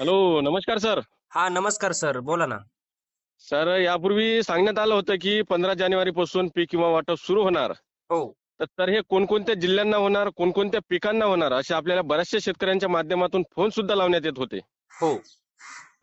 Hello नमस्कार sir. हा नमस्कार सर बोला ना. सर यापूर्वी सांगण्यात आलं होतं की पंधरा जानेवारी पासून पीक विमा वाटप सुरू होणार. हो. तर सर हे कोणकोणत्या जिल्ह्यांना होणार कोणकोणत्या पिकांना होणार असे आपल्याला बऱ्याचशा शेतकऱ्यांच्या माध्यमातून फोन सुद्धा लावण्यात येत होते. हो.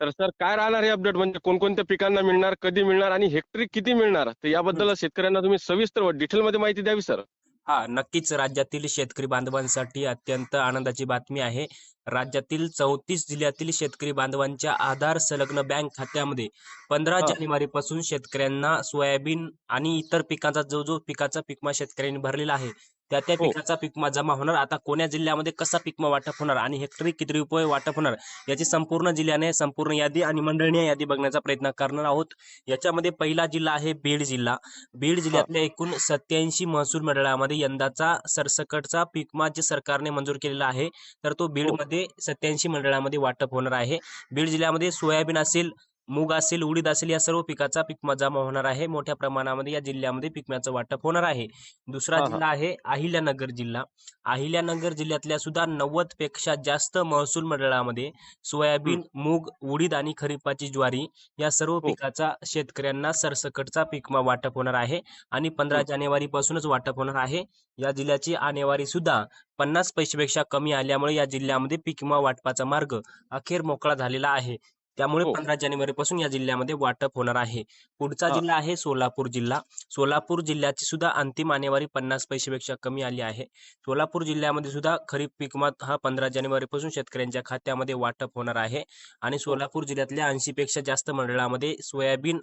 तर सर काय राहणार हे अपडेट म्हणजे कोणकोणत्या पिकांना मिळणार कधी मिळणार आणि हेक्टरी किती मिळणार? तर याबद्दल शेतकऱ्यांना तुम्ही सविस्तर डिटेलमध्ये माहिती द्यावी सर. हा नक्कीच राज्यातील शेतकरी बांधवांसाठी अत्यंत आनंदाची बातमी आहे. राज्यातील चौतीस जिल्ह्यातील शेतकरी बांधवांच्या आधार संलग्न बँक खात्यामध्ये पंधरा हा. जानेवारी पासून शेतकऱ्यांना सोयाबीन आणि इतर पिकांचा जो जो पिकाचा पिकमा शेतकऱ्यांनी भरलेला आहे त्या त्या हो. पिकाचा पिकमा जमा होणार. आता कोण्या जिल्ह्यामध्ये कसा पिकमा वाटप होणार आणि हेक्टरी किती रुपये वाटप होणार याची संपूर्ण जिल्ह्याने संपूर्ण यादी आणि मंडळीय यादी बघण्याचा प्रयत्न करणार आहोत. याच्यामध्ये पहिला जिल्हा आहे बीड जिल्हा. बीड जिल्ह्यातल्या एकूण सत्याऐंशी महसूल मंडळामध्ये यंदाचा सरसकटचा पिकमा जे सरकारने मंजूर केलेला आहे तर तो बीडमध्ये सत्याऐंशी मंडळामध्ये वाटप होणार आहे. बीड जिल्ह्यामध्ये सोयाबीन असेल मूग असेल उडीद असेल या सर्व पिकाचा पिकमा जमा होणार आहे. मोठ्या प्रमाणामध्ये या जिल्ह्यामध्ये पिकम्याचं वाटप होणार आहे. दुसरा हा, हा. जिल्हा आहे अहिल्यानगर जिल्हा. अहिल्यानगर जिल्ह्यातल्या सुद्धा नव्वदपेक्षा जास्त महसूल मंडळामध्ये सोयाबीन मूग उडीद आणि खरीपाची ज्वारी या सर्व पिकाचा शेतकऱ्यांना सरसकटचा पिकमा वाटप होणार आहे आणि पंधरा हं. जानेवारी पासूनच वाटप होणार आहे. या जिल्ह्याची आणेवारी सुद्धा पन्नास पैशापेक्षा कमी आल्यामुळे या जिल्ह्यामध्ये पिकमा वाटपाचा मार्ग अखेर मोकळा झालेला आहे. त्यामुळे हो. पंधरा जानेवारी पासून या जिल्ह्यामध्ये वाटप होणार आहे. पुढचा हा. जिल्हा आहे सोलापूर जिल्हा. सोलापूर जिल्ह्याची सुद्धा अंतिम आणेवारी पन्नास पैशापेक्षा कमी आली आहे. सोलापूर जिल्ह्यामध्ये सुद्धा खरीप पिकमा हा पंधरा जानेवारी पासून शेतकऱ्यांच्या खात्यामध्ये वाटप होणार आहे. आणि सोलापूर जिल्ह्यातल्या ऐंशी पेक्षा जास्त मंडळामध्ये सोयाबीन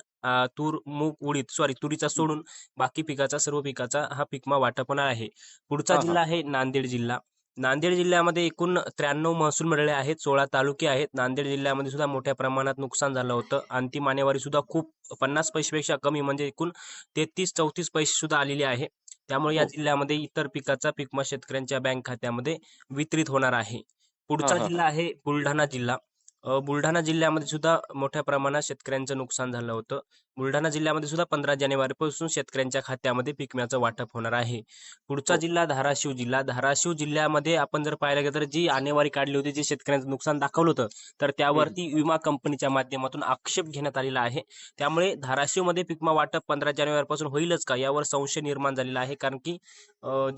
तूर मूग उडीद सॉरी तुरीचा सोडून बाकी पिकाचा सर्व पिकाचा हा पिकमा वाटप होणार आहे. पुढचा हा, हा. जिल्हा आहे नांदेड जिल्हा. नांदेड जिल्ह्यामध्ये एकूण त्र्याण्णव महसूल मंडळे आहेत सोळा तालुके आहेत. नांदेड जिल्ह्यामध्ये सुद्धा मोठ्या प्रमाणात नुकसान झालं होतं. अंतिम आणेवारी सुद्धा खूप पन्नास पैशापेक्षा कमी म्हणजे एकूण तेहतीस चौतीस पैसे सुद्धा आलेले आहे. त्यामुळे या हो. जिल्ह्यामध्ये इतर पिकाचा पिकमा शेतकऱ्यांच्या बँक खात्यामध्ये वितरित होणार आहे. पुढचा. जिल्हा आहे बुलढाणा जिल्हा. बुलढाणा जिल्ह्यामध्ये सुद्धा मोठ्या प्रमाणात शेतकऱ्यांचं नुकसान झालं होतं. बुलढाणा जिल्ह्यामध्ये सुद्धा पंधरा जानेवारी पासून शेतकऱ्यांच्या खात्यामध्ये पिकम्याचं वाटप होणार आहे. पुढचा हो. जिल्हा धाराशिव जिल्हा. धाराशिव जिल्ह्यामध्ये आपण जर पाहायला गेलं तर जी आणेवारी काढली होती जे शेतकऱ्यांचं नुकसान दाखवलं होतं तर त्यावरती विमा कंपनीच्या माध्यमातून आक्षेप घेण्यात आलेला आहे. त्यामुळे धाराशिवमध्ये पिकमा वाटप पंधरा जानेवारी पासून होईलच का? यावर संशय निर्माण झालेला आहे. कारण की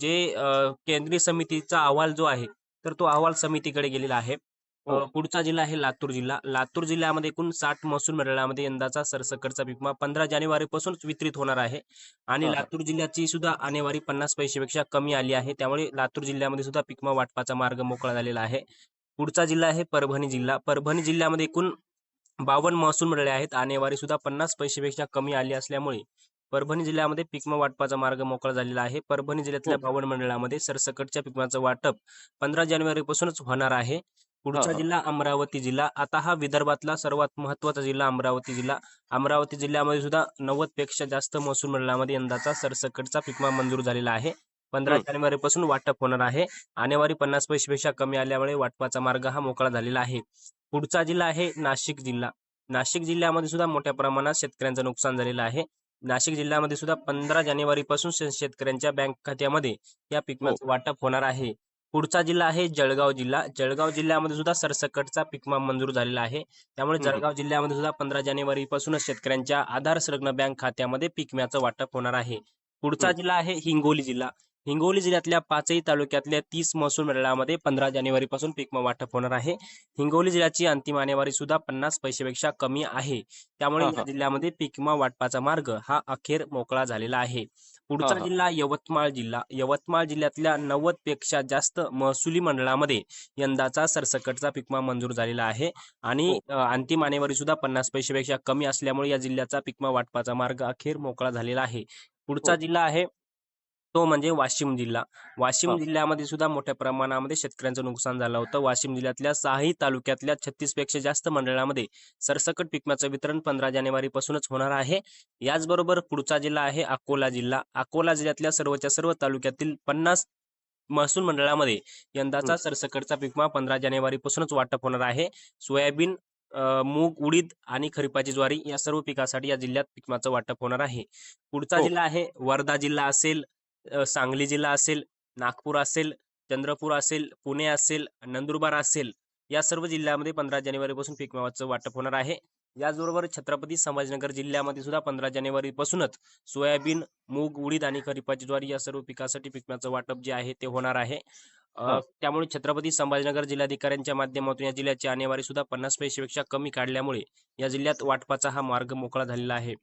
जे केंद्रीय समितीचा अहवाल जो आहे तर तो अहवाल समितीकडे गेलेला आहे. पुढचा जिल्हा आहे लातूर जिल्हा. लातूर जिल्ह्यामध्ये एकूण साठ महसूल मंडळामध्ये यंदाचा सरसकटचा पिकमा पंधरा जानेवारी पासूनच वितरित होणार आहे. आणि हा, हा. लातूर जिल्ह्याची सुद्धा आणेवारी पन्नास पैशापेक्षा कमी आली आहे. त्यामुळे लातूर जिल्ह्यामध्ये सुद्धा पिकमा वाटपाचा मार्ग मोकळा झालेला आहे. पुढचा जिल्हा आहे परभणी जिल्हा. परभणी जिल्ह्यामध्ये एकूण बावन्न महसूल मंडळे आहेत. आणेवारी सुद्धा पन्नास पैशापेक्षा कमी आली असल्यामुळे परभणी जिल्ह्यामध्ये पिकमा वाटपाचा मार्ग मोकळा झालेला आहे. परभणी जिल्ह्यातल्या हो. बावन्न मंडळामध्ये सरसकटच्या पिकमाचं वाटप पंधरा जानेवारी पासूनच होणार आहे. पुढचा हा. जिल्हा अमरावती जिल्हा. आता हा विदर्भातला सर्वात महत्त्वाचा जिल्हा अमरावती जिल्हा. अमरावती जिल्ह्यामध्ये सुद्धा नव्वदपेक्षा जास्त महसूल मंडळामध्ये यंदाचा सरसकटचा पिकमा मंजूर झालेला आहे. पंधरा. जानेवारी पासून वाटप होणार आहे. आणेवारी पन्नास पैशापेक्षा कमी आल्यामुळे वाटपाचा मार्ग हा मोकळा झालेला आहे. पुढचा जिल्हा आहे नाशिक जिल्हा. नाशिक जिल्ह्यामध्ये सुद्धा मोठ्या प्रमाणात शेतकऱ्यांचं नुकसान झालेलं आहे. नाशिक जिल्ह्यामध्ये सुद्धा पंधरा जानेवारी पासून शेतकऱ्यांच्या बँक खात्यामध्ये या पिकमाचं वाटप होणार आहे. पुढचा जिल्हा आहे जळगाव जिल्हा. जळगाव जिल्ह्यामध्ये सुद्धा सरसकटचा पिकमा मंजूर झालेला आहे. त्यामुळे. जळगाव जिल्ह्यामध्ये सुद्धा पंधरा जानेवारी पासूनच शेतकऱ्यांच्या आधार संलग्न बँक खात्यामध्ये पिकम्याचं वाटप होणार आहे. पुढचा. जिल्हा आहे हिंगोली जिल्हा. हिंगोली जिल्ह्यातल्या पाचही तालुक्यातल्या तीस महसूल मंडळामध्ये पंधरा जानेवारी पासून पिकमा वाटप होणार आहे. हिंगोली जिल्ह्याची अंतिम आणेवारी सुद्धा पन्नास पैशापेक्षा कमी आहे. त्यामुळे या. जिल्ह्यामध्ये पिकमा वाटपाचा मार्ग हा अखेर मोकळा झालेला आहे. पुढचा. जिल्हा यवतमाळ जिल्हा यवतमाळ जिल्ह्यातल्या नव्वदपेक्षा जास्त महसुली मंडळामध्ये यंदाचा सरसकटचा पिकमा मंजूर झालेला आहे आणि हो. अंतिम आणेवारी सुद्धा पन्नास पैशापेक्षा कमी असल्यामुळे या जिल्ह्याचा पिकमा वाटपाचा मार्ग अखेर मोकळा झालेला आहे पुढचा हो. जिल्हा आहे तो म्हणजे वाशिम जिल्हा. वाशिम. जिल्ह्यामध्ये सुद्धा मोठ्या प्रमाणामध्ये शेतकऱ्यांचं नुकसान झालं होतं. वाशिम जिल्ह्यातल्या सहाही तालुक्यातल्या छत्तीसपेक्षा जास्त मंडळामध्ये सरसकट पिकम्याचं वितरण पंधरा जानेवारी पासूनच होणार आहे. याचबरोबर पुढचा जिल्हा आहे अकोला जिल्हा. अकोला जिल्ह्यातल्या सर्वच्या सर्व तालुक्यातील पन्नास महसूल मंडळामध्ये यंदाचा सरसकटचा पिकमा पंधरा जानेवारी पासूनच वाटप होणार आहे. सोयाबीन मूग उडीद आणि खरीपाची ज्वारी या सर्व पिकासाठी या जिल्ह्यात पिकमाचं वाटप होणार आहे. पुढचा हो. जिल्हा आहे वर्धा जिल्हा असेल. सांगली जिल्हा असेल नागपूर असेल चंद्रपूर असेल पुणे असेल नंदुरबार असेल या सर्व जिल्ह्यामध्ये पंधरा जानेवारीपासून पीक विम्याचं वाटप होणार आहे. याचबरोबर छत्रपती संभाजीनगर जिल्ह्यामध्ये सुद्धा पंधरा जानेवारीपासूनच सोयाबीन मूग उडीद आणि खरीपाची ज्वारी या सर्व पिकासाठी पीक विम्याचं वाटप जे आहे ते होणार आहे. त्यामुळे छत्रपती संभाजीनगर जिल्हाधिकाऱ्यांच्या माध्यमातून या जिल्ह्याची आणेवारी सुद्धा पन्नास पैशापेक्षा कमी काढल्यामुळे या जिल्ह्यात वाटपाचा हा मार्ग मोकळा झालेला आहे.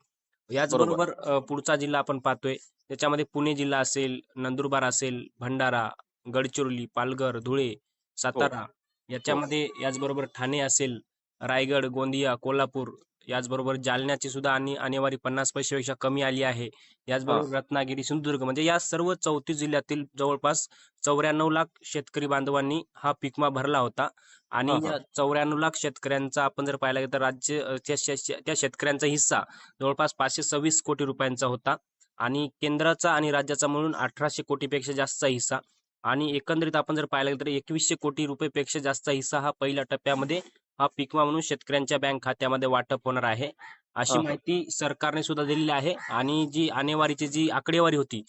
याचबरोबर पुढचा जिल्हा आपण पाहतोय. त्याच्यामध्ये पुणे जिल्हा असेल नंदुरबार असेल भंडारा गडचिरोली पालघर धुळे सातारा याच्यामध्ये याचबरोबर ठाणे असेल रायगड गोंदिया कोल्हापूर याचबरोबर जालन्याची सुद्धा आणि आणेवारी पन्नास पैशापेक्षा कमी आली आहे. याचबरोबर रत्नागिरी सिंधुदुर्ग म्हणजे या सर्व चौतीस जिल्ह्यातील जवळपास चौऱ्याण्णव लाख शेतकरी बांधवांनी हा पीकमा भरला होता. आणि. या चौऱ्याण्णव लाख शेतकऱ्यांचा आपण जर पाहिला गेलं तर राज्य त्या शेतकऱ्यांचा हिस्सा जवळपास पाचशे सव्वीस कोटी रुपयांचा होता. आणि केंद्राचा आणि राज्याचा म्हणून अठराशे कोटीपेक्षा जास्तचा हिस्सा. आणि एकंदरीत आपण जर पाहिलं गेलं तर एकवीसशे कोटी रुपयेपेक्षा जास्त हिस्सा हा पहिल्या टप्प्यामध्ये हा पिकमा म्हणून शेतकऱ्यांच्या बँक खात्यामध्ये वाटप होणार आहे. अशी हा. माहिती सरकारने सुद्धा दिलेली आहे आणि जी आणेवारीची जी आकडेवारी होती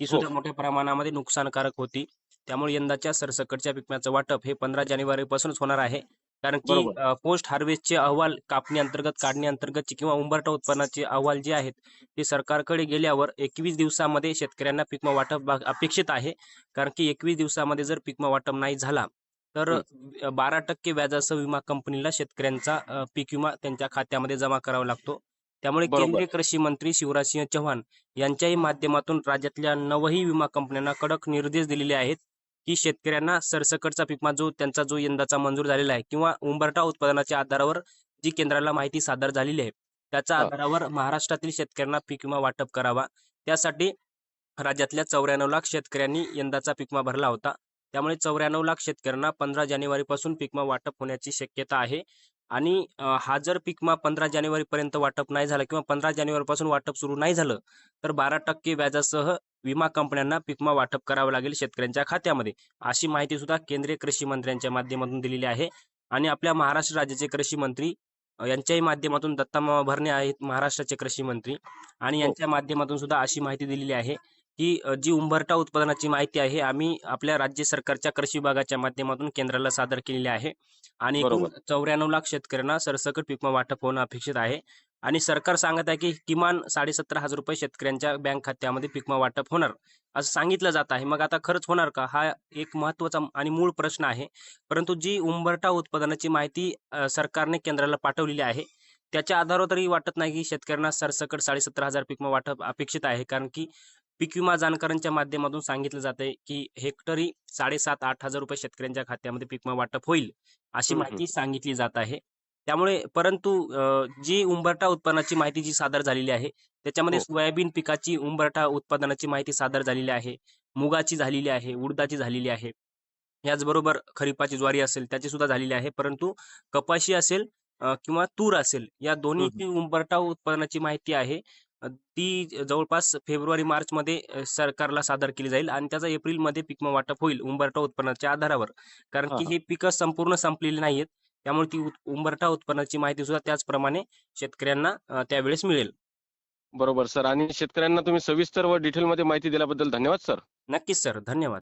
ती सुद्धा मोठ्या प्रमाणामध्ये नुकसानकारक होती. त्यामुळे यंदाच्या सरसकटच्या पिकम्याचं वाटप हे पंधरा जानेवारी पासूनच होणार आहे. कारण की. पोस्ट हार्वेस्टचे अहवाल कापणी अंतर्गत काढणी अंतर्गत किंवा उंबरठा उत्पन्नाचे अहवाल जे आहेत ते सरकारकडे गेल्यावर एकवीस दिवसामध्ये शेतकऱ्यांना पिकमा वाटप अपेक्षित आहे. कारण की एकवीस दिवसामध्ये जर पिकमा वाटप नाही झाला तर बारा टक्के व्याजासह विमा कंपनीला शेतकऱ्यांचा पीक विमा त्यांच्या खात्यामध्ये जमा करावा लागतो त्यामुळे. केंद्रीय कृषी मंत्री शिवराजसिंह चौहान यांच्याही माध्यमातून राज्यातल्या नवही विमा कंपन्यांना कडक निर्देश दिलेले आहेत की शेतकऱ्यांना सरसकटचा पिकमा जो त्यांचा जो यंदाचा मंजूर झालेला आहे किंवा उंबरठा उत्पादनाच्या आधारावर जी केंद्राला माहिती सादर झालेली आहे त्याच्या. आधारावर महाराष्ट्रातील शेतकऱ्यांना पीक विमा वाटप करावा त्यासाठी राज्यातल्या चौऱ्याण्णव लाख शेतकऱ्यांनी यंदाचा पिकमा भरला होता त्यामुळे चौऱ्याण्णव लाख शेतकऱ्यांना पंधरा जानेवारीपासून पिकमा वाटप होण्याची शक्यता आहे. आणि हा जर पिकमा पंधरा जानेवारी पर्यंत वाटप नाही झाला किंवा पंधरा जानेवारीपासून वाटप सुरू नाही झालं तर बारा टक्के व्याजासह विमा कंपन्यांना पिकमा वाटप करावं लागेल शेतकऱ्यांच्या खात्यामध्ये. अशी माहिती सुद्धा केंद्रीय कृषी मंत्र्यांच्या माध्यमातून दिलेली आहे. आणि आपल्या महाराष्ट्र राज्याचे कृषी मंत्री यांच्याही माध्यमातून दत्तामामा भरणे आहेत महाराष्ट्राचे कृषी मंत्री. आणि यांच्या माध्यमातून सुद्धा अशी माहिती दिलेली आहे. की अ, जी उंबरठा उत्पादनाची माहिती आहे आम्ही आपल्या राज्य सरकारच्या कृषी विभागाच्या माध्यमातून केंद्राला सादर केलेली आहे. आणि. चौऱ्याण्णव लाख शेतकऱ्यांना सरसकट पिकमा वाटप होणं अपेक्षित आहे. आणि सरकार सांगत आहे की किमान साडेसत्तर हजार रुपये शेतकऱ्यांच्या बँक खात्यामध्ये पिकमा वाटप होणार असं सांगितलं जात आहे. मग आता खरंच होणार का? हा एक महत्त्वाचा आणि मूळ प्रश्न आहे. परंतु जी उंबरठा उत्पादनाची माहिती सरकारने केंद्राला पाठवलेली आहे त्याच्या आधारावर तरी वाटत नाही की शेतकऱ्यांना सरसकट साडेसत्तर हजार पिकमा वाटप अपेक्षित आहे. कारण की पीक विमा जाणकारांच्या माध्यमातून सांगितलं जात की हेक्टरी साडेसात आठ हजार रुपये शेतकऱ्यांच्या खात्यामध्ये पीक विमा वाटप होईल अशी. माहिती सांगितली जात आहे. त्यामुळे परंतु जी उंबरठा उत्पन्नाची माहिती जी सादर झालेली आहे त्याच्यामध्ये हो. सोयाबीन पिकाची उंबरठा उत्पादनाची माहिती सादर झालेली आहे मुगाची झालेली आहे उडदाची झालेली आहे. याचबरोबर खरीपाची ज्वारी असेल त्याची सुद्धा झालेली आहे. परंतु कपाशी असेल किंवा तूर असेल या दोन्हीची उंबरठा उत्पादनाची माहिती आहे. ती जवळपास फेब्रुवारी मार्च मध्ये सरकारला सादर केली जाईल आणि त्याचा एप्रिलमध्ये पीक वाटप होईल उंबरठा उत्पन्नाच्या आधारावर. कारण की हा. पिकं संपूर्ण संपलेली नाहीत त्यामुळे ती उंबरठा उत्पन्नाची माहिती सुद्धा त्याचप्रमाणे शेतकऱ्यांना त्यावेळेस मिळेल. बरोबर सर. आणि शेतकऱ्यांना तुम्ही सविस्तर व डिटेलमध्ये माहिती दिल्याबद्दल धन्यवाद सर. नक्कीच सर. धन्यवाद.